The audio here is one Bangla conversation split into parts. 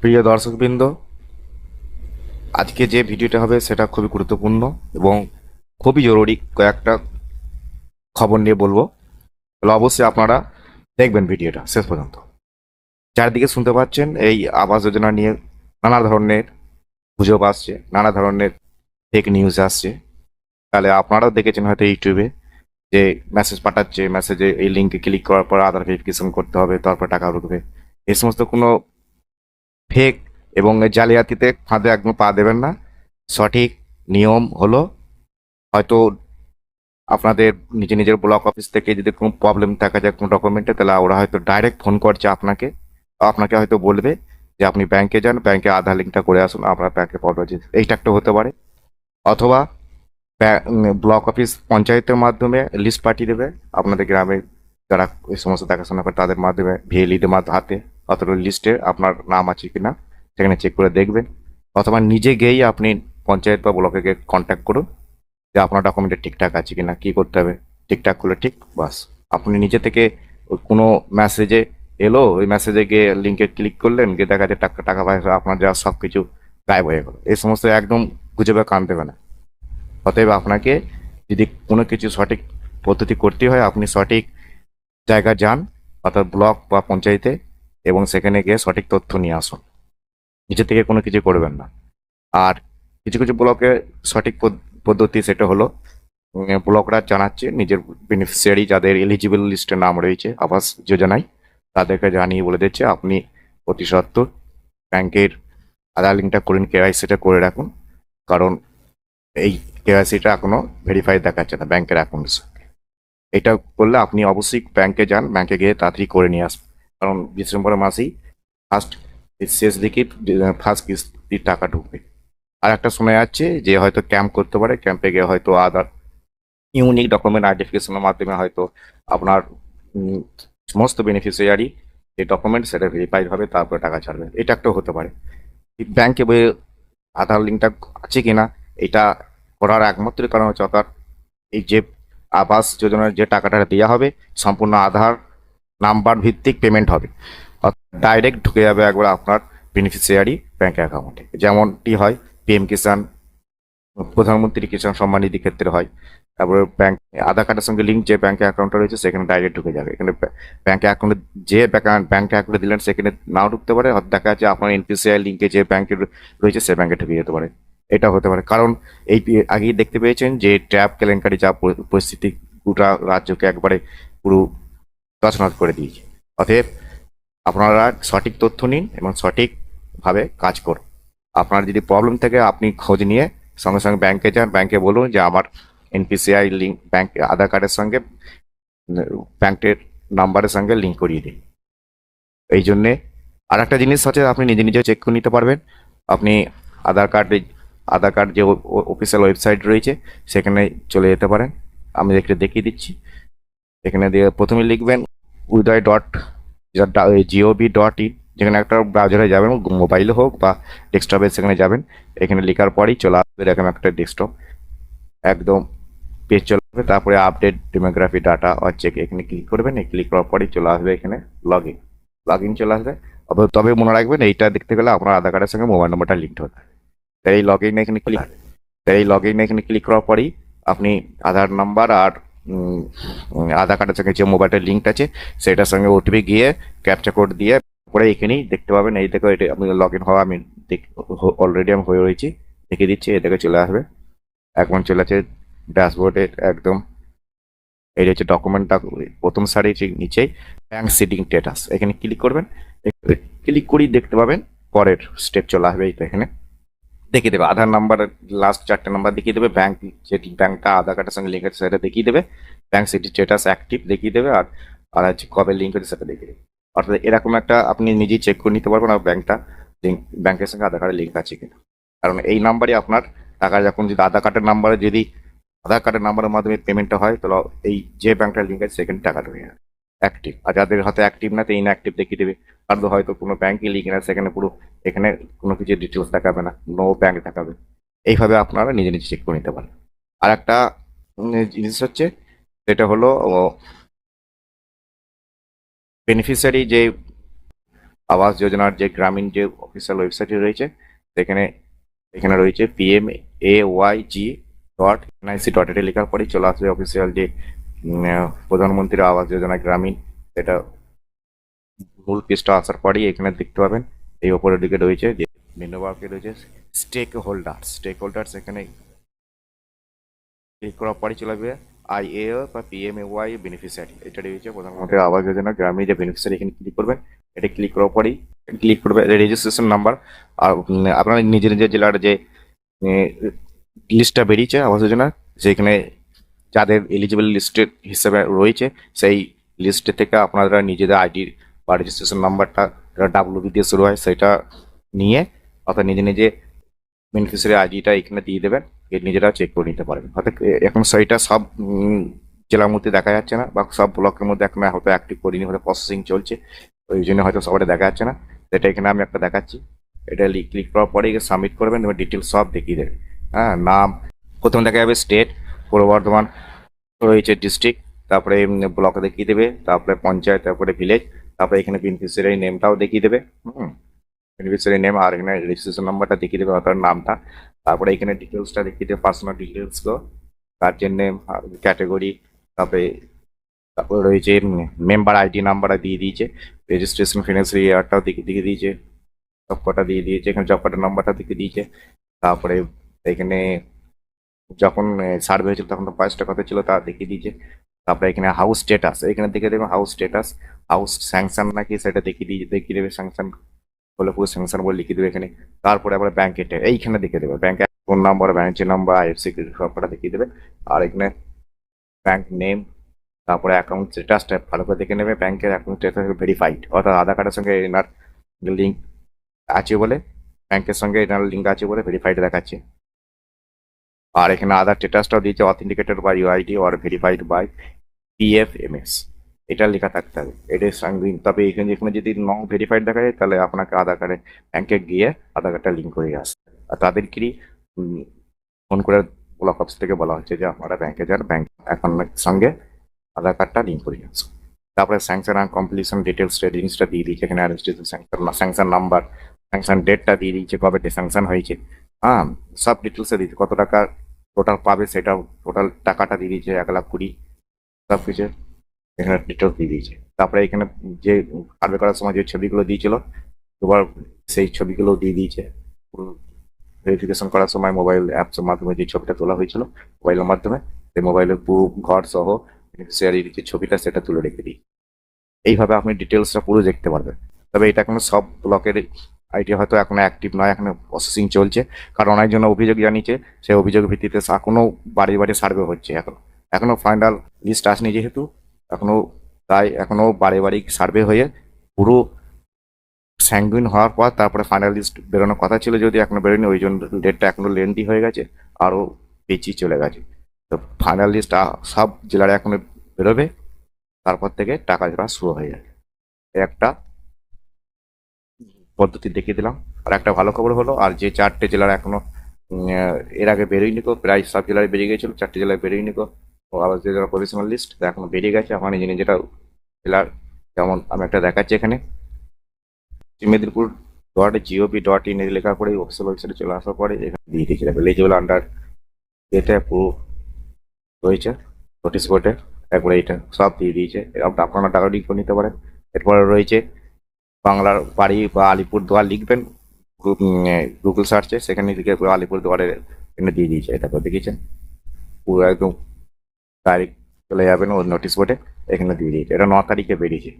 প্রিয় দর্শকবৃন্দ, আজকে যে ভিডিওটা হবে সেটা খুবই গুরুত্বপূর্ণ এবং খুবই জরুরি কয়েকটা খবর নিয়ে বলব। তাহলে অবশ্যই আপনারা দেখবেন ভিডিওটা শেষ পর্যন্ত। চারদিকে শুনতে পাচ্ছেন এই আবাস যোজনা নিয়ে নানা ধরনের গুজব আসছে, নানা ধরনের ফেক নিউজ আসছে। তাহলে আপনারাও দেখেছেন হয়তো ইউটিউবে যে মেসেজ পাঠাচ্ছে মেসেজে এই লিঙ্কে ক্লিক করার পর আধার ভেরিফিকেশন করতে হবে, তারপর টাকা ঢুকবে। এই সমস্ত কোনো ফেক এবং জালিয়াতিতে ফাঁদে একদম পা দেবেন না। সঠিক নিয়ম হলো হয়তো আপনাদের নিজে নিজের ব্লক অফিস থেকে যদি কোনো প্রবলেম দেখা যায় কোনো ডকুমেন্টে তাহলে ওরা হয়তো ডাইরেক্ট ফোন করছে আপনাকে। আপনাকে হয়তো বলবে যে আপনি ব্যাংকে যান ব্যাংকে আধার লিঙ্কটা করে আসুন, আপনার ব্যাংকে পাঠাচ্ছি এইটা একটা হতে পারে। অথবা ব্লক অফিস পঞ্চায়েতের মাধ্যমে লিস্ট পাঠিয়ে দেবে। আপনাদের গ্রামে যারা এই সমস্ত দেখাশোনা করে, তাদের মাধ্যমে ভিএলইদের মাধ্যমে হাতে। অথবা লিস্টে আপনার নাম আছে কিনা, সেখানে চেক করে দেখবেন। অথবা নিজে গিয়েই আপনি পঞ্চায়েত বা ব্লকে গিয়ে কন্ট্যাক্ট করুন যে আপনার ডকুমেন্টে ঠিকঠাক আছে কিনা, কি করতে হবে, ঠিকঠাক করলে ঠিক, বাস। আপনি নিজে থেকে কোনো মেসেজে এলো, ওই মেসেজে গিয়ে লিঙ্কে ক্লিক করলেন, গিয়ে দেখা যায় টাকা টাকা পয়সা, আপনার যা সব কিছু গায়েব হয়ে গেল। এই সমস্ত একদম গুজবে কান দেবে না। অতএব আপনাকে যদি কোনো কিছু সঠিক পদ্ধতি করতে হয়, আপনি সঠিক জায়গা যান, অর্থাৎ ব্লক বা পঞ্চায়েতে এবং সেখানে গিয়ে সঠিক তথ্য নিয়ে আসুন। নিজে থেকে কোনো কিছু করবেন না। আর কিছু কিছু ব্লকে সঠিক পদ- পদ্ধতি সেটা হলো ব্লকরা জানাচ্ছে নিজের বেনিফিশিয়ারি যাদের এলিজিবল লিস্টে নাম রয়েছে, আবাস যোজনায়, তাদেরকে জানিয়ে বলে দিচ্ছে, আপনি অতি সত্তর ব্যাংকের আধার লিঙ্কটা করুন কেআইসিটা করে রাখুন। কারণ এই কেআইসিটা এখনও ভেরিফাই দেখাচ্ছে না ব্যাংকের অ্যাকাউন্টের সঙ্গে এটা করলে আপনি অবশ্যই ব্যাংকে যান, ব্যাংকে গিয়ে তাড়াতাড়ি করে নিয়ে আসবেন কারণ ডিসেম্বর মাসেই ফার্স্ট শেষ দিকে ফার্স্ট কিস্তির টাকা ঢুকবে। আর একটা শোনা যাচ্ছে যে হয়তো ক্যাম্প করতে পারে ক্যাম্পে গিয়ে হয়তো আধার ইউনিক ডকুমেন্ট আইডেন্টিফিকেশনের মাধ্যমে হয়তো আপনার সমস্ত বেনিফিশিয়ারি যে ডকুমেন্ট সেটা ভেরিফাইড হবে, তারপরে টাকা ছাড়বে। এটা একটা হতে পারে। ব্যাংকে বইয়ে আধার লিঙ্কটা আছে কিনা, এটা করার একমাত্র কারণ হচ্ছে অর্থাৎ এই যে আবাস যোজনার যে টাকাটা দেওয়া হবে, সম্পূর্ণ আধার নাম্বার ভিত্তিক পেমেন্ট হবে। অর্থাৎ ডাইরেক্ট ঢুকে যাবে একবার আপনার বেনিফিশিয়ারি ব্যাংক অ্যাকাউন্টে যেমনটি হয় পিএম কিষাণ প্রধানমন্ত্রী কিষাণ সম্মান নিধি ক্ষেত্রে হয়। তারপরে ব্যাংক আধার কার্ডের সঙ্গে লিঙ্ক যে ব্যাংক অ্যাকাউন্টটা রয়েছে, সেখানে ডাইরেক্ট ঢুকে যাবে। এখানে ব্যাংক অ্যাকাউন্টে যে ব্যাংক অ্যাকাউন্টে দিলেন, সেখানে নাও ঢুকতে পারে। দেখা যাচ্ছে আপনার এনপিসিআই লিঙ্কে যে ব্যাঙ্কে রয়েছে, সে ব্যাঙ্কে ঢুকে যেতে পারে। এটা হতে পারে। কারণ এই আগেই দেখতে পেয়েছেন যে ট্র্যাপ কেলেঙ্কারি যা পরিস্থিতি গোটা রাজ্যকে একবারে পুরো তছনছ করে দিয়েছে। অতএব আপনারা সঠিক তথ্য নিন এবং সঠিকভাবে কাজ করুন। আপনার যদি প্রবলেম থাকে, আপনি খোঁজ নিয়ে সঙ্গে সঙ্গে ব্যাংকে যান। ব্যাংকে বলুন যে আমার এনপিসিআই লিঙ্ক ব্যাংক আধার কার্ডের সঙ্গে ব্যাংকের নাম্বারের সঙ্গে লিঙ্ক করিয়ে দিন। এই জন্যে আর একটা জিনিস হচ্ছে, আপনি নিজে নিজে চেক করে নিতে পারবেন। আপনি আধার কার্ডে, আধার কার্ড যে অফিসিয়াল ওয়েবসাইট রয়েছে, সেখানে চলে যেতে পারেন। আমি এখানে দেখিয়ে দিচ্ছি। এখানে দিয়ে প্রথমে লিখবেন উদয় ডট জিওভি ডট ইন যেখানে একটা ব্রাউজারে যাবেন মোবাইলে হোক বা ডেস্কটপে সেখানে যাবেন এখানে লেখার পরেই চলে আসবে এরকম একটা ডেস্কটপ একদম পেজ চলে আসবে তারপরে আপডেট ডেমোগ্রাফি ডাটা চেক এখানে ক্লিক করবেন এই ক্লিক করার পরেই চলে আসবে এখানে লগ ইন লগ ইন চলে আসবে। তবে- মনে রাখবেন এইটা দেখতে গেলে আপনার আধার কার্ডের সঙ্গে মোবাইল নম্বরটা লিঙ্ক হতে হবে তাই এই লগ ইন এখানে ক্লিক তাই এই লগ ইন এখানে ক্লিক করার পরেই আপনি আধার নাম্বার আর আধার কার্ডের সঙ্গে যে মোবাইলটার লিঙ্ক আছে, সেটার সঙ্গে ওটিপি গিয়ে ক্যাপচা কোড দিয়ে পরে এখানেই দেখতে পাবেন। এই দেখো, এটা আমি লগ ইন হওয়া, আমি অলরেডি আমি হয়ে রয়েছি। দেখে দিচ্ছি, এই দেখে চলে আসবে। এখন চলে আছে ড্যাশবোর্ডে একদম। এই হচ্ছে ডকুমেন্টটা প্রথম সারি ঠিক নিচেই ব্যাংক সিডিং স্টেটাস এখানে ক্লিক করবেন ক্লিক করেই দেখতে পাবেন, পরের স্টেপ চলে আসবে এই তো এখানে। দেখিয়ে দেবে। আধার নাম্বার লাস্ট চারটে নাম্বার দেখিয়ে দেবে। ব্যাংক যেটি ব্যাংকটা আধার কার্ডের সঙ্গে লিঙ্ক আছে সেটা দেখিয়ে দেবে। ব্যাংক সিটি স্টেটাস অ্যাক্টিভ দেখিয়ে দেবে আর আর হচ্ছে কবে লিঙ্ক আছে সেটা দেখিয়ে দেবে। অর্থাৎ এরকম একটা আপনি নিজেই চেক করে নিতে পারবেন আর ব্যাংকটা লিঙ্ক ব্যাংকের সঙ্গে আধার কার্ডের লিঙ্ক আছে কিনা। কারণ এই নাম্বারই আপনার টাকা যখন যদি আধার কার্ডের নাম্বারে যদি, আধার কার্ডের নাম্বারের মাধ্যমে পেমেন্টটা হয়, তাহলে এই যে ব্যাংকটার লিঙ্ক আছে, সেখানে টাকা ঢুকে যাবে। অ্যাক্টিভ আর যাদের হাতে অ্যাক্টিভ না, তো ইনঅ্যাক্টিভ দেখিয়ে দেবে। আর হয়তো কোনো ব্যাংকে লিঙ্ক না, সেখানে পুরো, এখানে কোনো কিছু ডিটেলস দেখাবে না। নো ব্যাংক দেখাবে। এইভাবে আপনারা নিজে নিজে চেক করে নিতে পারেন। আর একটা জিনিস হচ্ছে, সেটা হলো বেনিফিশিয়ারি যে আবাস যোজনার যে গ্রামীণ যে অফিসিয়াল ওয়েবসাইটে রয়েছে, সেখানে, এখানে রয়েছে PM A Y G dot NIC dot এটা লেখার পরেই চলে আসবে অফিসিয়াল যে উম, আহ, প্রধানমন্ত্রী আবাস যোজনা গ্রামীণ এটা মূল পেজটা আসার পরেই এখানে দেখতে পাবেন এই ওপরের দিকে রয়েছে যে মেনুবারকে রয়েছে স্টেক হোল্ডার। স্টেক হোল্ডার্স এখানে ক্লিক করার পরে চলে আসবে আই এ বা পিএম এ ওয়াই বেনিফিশিয়ারি এটা রয়েছে প্রধানমন্ত্রী আবাস যোজনা গ্রামীণ যে বেনিফিশিয়ারি এখানে ক্লিক করবেন এটা ক্লিক করার পরেই ক্লিক করবে রেজিস্ট্রেশন নাম্বার আর আপনার নিজের নিজের জেলার যে লিস্টটা বেরিয়েছে আবাস যোজনা সেখানে যাদের এলিজিবল লিস্টের হিসেবে রয়েছে, সেই লিস্টে থেকে আপনারা নিজেদের আইডি বা রেজিস্ট্রেশন নাম্বারটা ডাব্লিউ দিয়ে শুরু হয়, সেটা নিয়ে অর্থাৎ নিজে নিজে বেনিফিসিয়ারি আইডিটা এখানে দিয়ে দেবেন নিজেরা চেক করে নিতে পারবেন। অর্থাৎ এখন সেইটা সব জেলার মধ্যে দেখা যাচ্ছে না বা সব ব্লকের মধ্যে এখন হয়তো অ্যাক্টিভ করিনি, হয়তো প্রসেসিং চলছে, ওই জন্য হয়তো সবাই দেখা যাচ্ছে না। সেটা এখানে আমি একটা দেখাচ্ছি। এটা ক্লিক করার পরে সাবমিট করবেন ডিটেলস সব দেখিয়ে দেবে হ্যাঁ নাম, প্রথমে দেখা যাবে স্টেট পূর্ব বর্ধমান রয়েছে ডিস্ট্রিক্ট তারপরে ব্লক দেখিয়ে দেবে, তারপরে পঞ্চায়েত, তারপরে ভিলেজ তারপরে এখানে বেনিফিসিয়ারি নেমটাও দেখিয়ে দেবে, হুম? বেনিফিসিয়ারি নেম আর এখানে রেজিস্ট্রেশন নাম্বারটা দেখিয়ে দেবে অর্থাৎ নামটা, তারপরে এখানে ডিটেলসটা দেখিয়ে দেবে পার্সোনাল ডিটেলসগুলো গার্জেন নেম ক্যাটাগরি তারপরে তারপরে রয়েছে মেম্বার আইডি নাম্বার দিয়ে দিয়েছে রেজিস্ট্রেশন ফিনান্সিয়াল ইয়ারটাও দেখিয়ে দিয়ে দিয়েছে, সব কটা দিয়ে দিয়েছে, এখানে জব কার্ডের নাম্বারটা দেখিয়ে দিয়েছে, তারপরে এখানে যখন সার্ভে হয়েছিল, তখন তো বয়সটা কত ছিল, তা দেখিয়ে দিয়েছে। তারপরে এখানে হাউস স্টেটাস এখানে দেখে দেবেন হাউস স্টেটাস হাউস স্যাংশন নাকি সেটা দেখিয়ে দিয়ে দেখিয়ে দেবে স্যাংশন হলে পুরো স্যাংশন বলে লিখে দেবে এখানে। তারপরে আবার ব্যাংক এটা এইখানে দেখে দেবে ব্যাংক ফোন নাম্বার ব্যাংকের নাম্বার আইএফসি সবকটা দেখিয়ে দেবে। আর এখানে ব্যাঙ্ক নেম তারপরে অ্যাকাউন্ট স্টেটাসটা ভালো করে দেখে নেবে ব্যাংকের অ্যাকাউন্ট স্টেটাস ভেরিফাইড অর্থাৎ আধার কার্ডের সঙ্গে এনার লিঙ্ক আছে বলে ব্যাংকের সঙ্গে এনার লিঙ্ক আছে বলে ভেরিফাইড দেখাচ্ছে। আর এখানে আধার স্টেটাসটাও দিয়েছে authenticated by UID or verified by PFMS এটা লেখা থাকতে হবে এটার সঙ্গে তবে এখানে এখানে যদি নং ভেরিফাইড দেখা যায়, তাহলে আপনাকে আধার কার্ডে ব্যাংকে গিয়ে আধার কার্ডটা লিঙ্ক করে আসতে। আর তাদেরকেই ফোন করে ব্লক অফিস থেকে বলা হচ্ছে যে, আপনারা ব্যাংকে যান ব্যাংক অ্যাকাউন্টের সঙ্গে আধার কার্ডটা লিঙ্ক করে আসুন। তারপরে স্যাংশন অ্যান্ড কমপ্লিশন ডিটেলস জিনিসটা দিয়ে দিয়েছে, এখানে registration sanction sanction number sanction ডেটটা দিয়ে দিয়েছে, কবে স্যাংশন হয়েছে। হ্যাঁ সব ডিটেলসে দিয়েছে। কত টাকা টোটাল পাবে সেটা টোটাল টাকাটা দিয়ে দিয়েছে এক লাখ কুড়ি। সব কিছু এখানে ডিটেলস দিয়ে দিয়েছে। তারপরে এখানে যে সার্ভে করার সময় যে ছবিগুলো দিয়েছিল এবার সেই ছবিগুলো দিয়ে দিয়েছে। ভেরিফিকেশন করার সময় মোবাইল অ্যাপসের মাধ্যমে যে ছবিটা তোলা হয়েছিল মোবাইলের মাধ্যমে, সেই মোবাইলের পুরো ঘর সহ বেনিফিসিয়ারির যে ছবিটা, সেটা তুলে রেখে দিই এইভাবে আপনি ডিটেলসটা পুরো দেখতে পারবেন। তবে এটা এখনও সব ব্লকের আইটি হয়তো এখনও অ্যাক্টিভ নয়, এখনও প্রসেসিং চলছে। কারণ অনেকজন অভিযোগ জানিয়েছে, সেই অভিযোগের ভিত্তিতে এখনও বাড়ি বাড়ি সার্ভে হচ্ছে এখন। এখনও ফাইনাল লিস্ট আসেনি যেহেতু এখনও তাই এখনও বাড়ি বাড়ি সার্ভে হয়ে পুরো স্যাঙ্গুইন হওয়ার পর তারপরে ফাইনাল লিস্ট বেরোনোর কথা ছিল যদি এখনও বেরোয়নি, ওই জন্য ডেটটা এখনও লেন্দি হয়ে গেছে আরও পেঁচিয়ে চলে গেছে। তো ফাইনাল লিস্ট সব জেলার এখনও বেরোবে, তারপর থেকে টাকা জোড়া শুরু হয়ে যাবে। একটা পদ্ধতি দেখিয়ে দিলাম। আর একটা ভালো খবর হলো, আর যে চারটে জেলার এখনও এর আগে বেরোয়নি কো, প্রায় সব জেলায় বেরিয়ে গেছিল চারটে জেলায় বেরোয়নি কো আবার যে জেলার প্রফেশনাল লিস্ট এখনও বেরিয়ে গেছে। আমার নিজে যেটা জেলার, যেমন আমি একটা দেখাচ্ছি এখানে। Medinipur dot gov dot in লেখা করে অফিসিয়াল ওয়েবসাইটে চলে আসার পরে এখানে দিয়ে দিয়েছিল এলিজিবল আন্ডার এটা পুরো রয়েছে নোটিশ বোর্ডে একবারে এটা সব দিয়ে দিয়েছে। আপনারা ডাউনলোডিং করে নিতে পারেন। এরপরে রয়েছে বাংলার বাড়ি বা আলিপুর দুয়ার লিখবেন গুগল সার্চে সেখানে লিখে পুরো আলিপুর দুয়ারের এখানে দিয়ে দিয়েছে, এটা তো দেখেছেন? পুরো একদম ডাইরেক্ট চলে যাবেন ওর নোটিশ বোর্ডে এখানে দিয়ে দিয়েছে। এটা ন তারিখে বেরিয়েছে।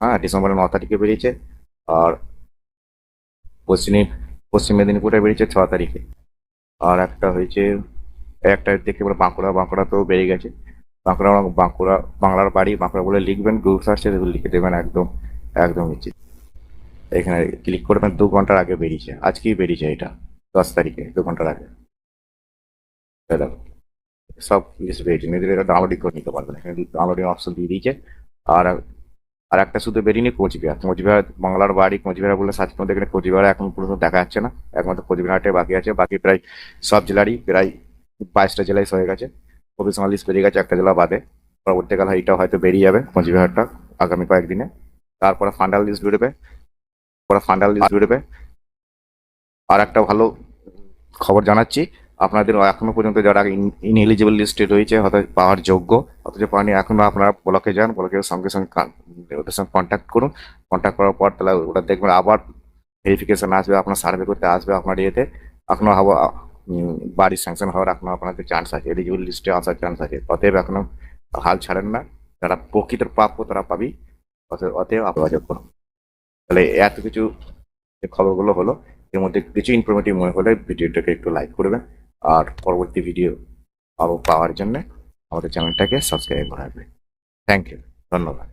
হ্যাঁ ডিসেম্বরের ন তারিখে বেরিয়েছে, আর পশ্চিম পশ্চিম মেদিনীপুরে বেরিয়েছে ছ তারিখে। আর একটা হয়েছে, একটা দেখে বলে বাঁকুড়া, বাঁকুড়াতেও বেরিয়ে গেছে। বাঁকুড়া বাঁকুড়া, বাংলার বাড়ি, বাঁকুড়া বলে লিখবেন গুগল সার্চে লিখে দেবেন একদম একদম নিশ্চিত। এখানে ক্লিক করবেন দু ঘণ্টার আগে বেরিয়েছে। আজকেই বেরিয়েছে এটা, দশ তারিখে, দু ঘণ্টার আগে। সব লিস্ট বেরিয়েছে। নিজেদের এটা ডাউনলোডিং করে নিতে পারবেন এখানে ডাউনলোডিং অপশন দিয়ে দিয়েছে। আর আর একটা শুধু বেরিয়ে কোচবিহার। কোচবিহার, বাংলার বাড়ি, কোচবিহার বলে সার্চ করতে এখানে কোচবিহার এখন পর্যন্ত দেখা যাচ্ছে না। একমাত্র কোচবিহারটাই বাকি আছে। বাকি প্রায় সব জেলারই, প্রায় বাইশটা জেলায় হয়ে গেছে। প্রফেশনাল লিস্ট বেরিয়ে গেছে একটা জেলা বাদে। পরবর্তীকালে এইটাও হয়তো বেরিয়ে যাবে কোচবিহারটা আগামী কয়েকদিনে। তারপরে ফান্ডাল লিস্ট বেরোবে। ওরা ফান্ডাল লিস্ট বেরোবে আর একটা ভালো খবর জানাচ্ছি আপনাদের এখনও পর্যন্ত যারা ইনএলিজিবল লিস্টে রয়েছে হয়তো পাওয়ার যোগ্য অথচ পানি এখনও আপনারা ব্লকে যান ব্লকের সঙ্গে সঙ্গে ওদের সঙ্গে কন্ট্যাক্ট করুন। কন্ট্যাক্ট করার পর তাহলে ওরা দেখবেন আবার ভেরিফিকেশন আসবে আপনার সার্ভে করতে আসবে আপনার ইয়েতে। এখনও হব উম, বাড়ি স্যাংশন হওয়ার এখনও আপনাদের চান্স আছে এলিজিবল লিস্টে আসার চান্স আছে। অতএব এখনও হাল ছাড়েন না যারা প্রকৃত প্রাপ্য তারা পাবি অতএব অতএব যোগাযোগ করুন তাহলে এত কিছু খবরগুলো হলো, এর মধ্যে কিছু ইনফরমেটিভ মনে হলে ভিডিওটাকে একটু লাইক করবেন। আর পরবর্তী ভিডিও আরও পাওয়ার জন্য আমাদের চ্যানেলটাকে সাবস্ক্রাইব করে রাখবেন। থ্যাংক ইউ ধন্যবাদ।